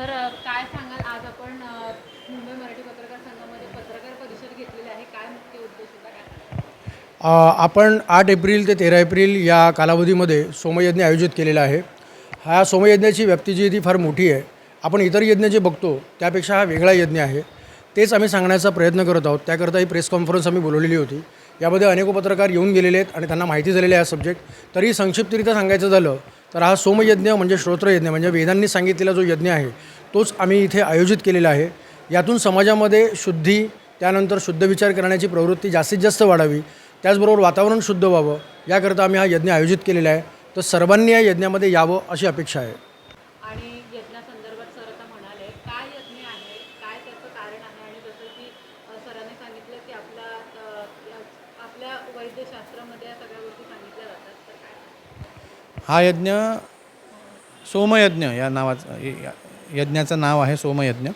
Sir काय सांगाल? आज आपण मुंबई मराठी पत्रकार संघामध्ये पत्रकार परिषद घेतलेली आहे. काय मुख्य उद्देश होता? काय आपण आठ एप्रिल ते तेरा एप्रिल या कालावधीमध्ये सोमयज्ञ आयोजित केलेला आहे. हा सोमयज्ञाची व्याप्ती जी आहे ती फार मोठी आहे. आपण इतर यज्ञ जे बघतो त्यापेक्षा हा वेगळा यज्ञ आहे. तेच आम्ही सांगण्याचा प्रयत्न करत आहोत. त्याकरता ही प्रेस कॉन्फरन्स आम्ही बोलवलेली होती. यामध्ये अनेक पत्रकार येऊन गेलेले आहेत आणि त्यांना माहिती झालेली आहे हा सब्जेक्ट. तरी संक्षिप्तरित्या सांगायचं झालं तर हा सोमयज्ञ म्हणजे श्रोत्रयज्ञ म्हणजे वेदांनी सांगितलेला जो यज्ञ आहे तोच आम्ही इथे आयोजित केलेला आहे. यातून समाजामध्ये शुद्धी त्यानंतर शुद्ध विचार करण्याची प्रवृत्ती जास्तीत जास्त वाढावी त्याचबरोबर वातावरण शुद्ध व्हावं याकरता आम्ही हा यज्ञ आयोजित केलेला आहे. तर सर्वांनी या यज्ञामध्ये यावं अशी अपेक्षा आहे. आणि आपल्या वैद्यशास्त्रामध्ये सगळ्या गोष्टी सांगितल्या जातात तर काय हा यज्ञ सोमयज्ञ या नावाचं यज्ञाचं नाव आहे सोमयज्ञ.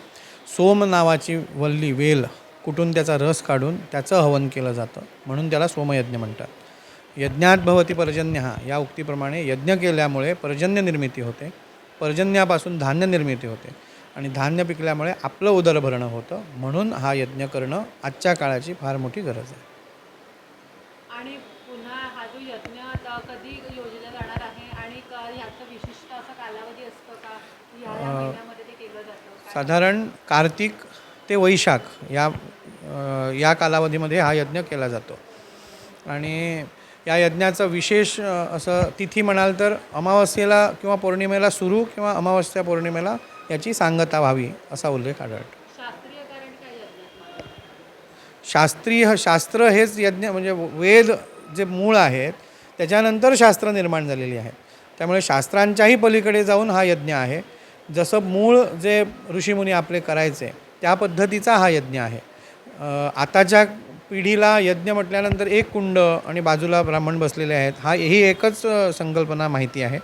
सोम नावाची वल्ली वेल कुठून त्याचा रस काढून त्याचं हवन केलं जातं म्हणून त्याला सोमयज्ञ म्हणतात. यज्ञात भवती पर्जन्य हा या उक्तीप्रमाणे यज्ञ केल्यामुळे पर्जन्य निर्मिती होते पर्जन्यापासून धान्य निर्मिती होते आणि धान्य पिकल्यामुळे आपलं उदर भरणं होतं म्हणून हा यज्ञ करणं आजच्या काळाची फार मोठी गरज आहे. आणि पुन्हा हा जो यज्ञ कधी योजला साधारण कार्तिक ते वैशाख या या कालावधीमध्ये हा यज्ञ केला जातो. आणि या यज्ञाचं विशेष असं तिथी म्हणाल तर अमावस्येला किंवा पौर्णिमेला सुरू किंवा अमावस्या पौर्णिमेला याची सांगता व्हावी असा उल्लेख आढळतो. शास्त्रीय शास्त्र हेच यज्ञ म्हणजे वेद जे मूळ आहेत त्याच्यानंतर शास्त्र निर्माण झालेली आहेत. त्यामुळे शास्त्रांच्याही पलीकडे जाऊन हा यज्ञ आहे. जसं मूळ जे ऋषीमुनी आपले करायचे त्या पद्धतीचा हा यज्ञ आहे. आताच्या पिढीला यज्ञ म्हटल्यानंतर एक कुंड आणि बाजूला ब्राह्मण बसलेले आहेत हा ही एकच संकल्पना माहिती आहे.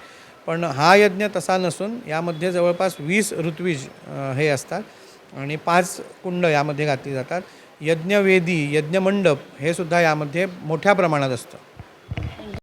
पण हा यज्ञ तसा नसून यामध्ये जवळपास वीस ऋत्विज हे असतात आणि पाच कुंड यामध्ये घातली जातात. यज्ञवेदी यज्ञमंडप हे सुद्धा यामध्ये मोठ्या प्रमाणात असतं.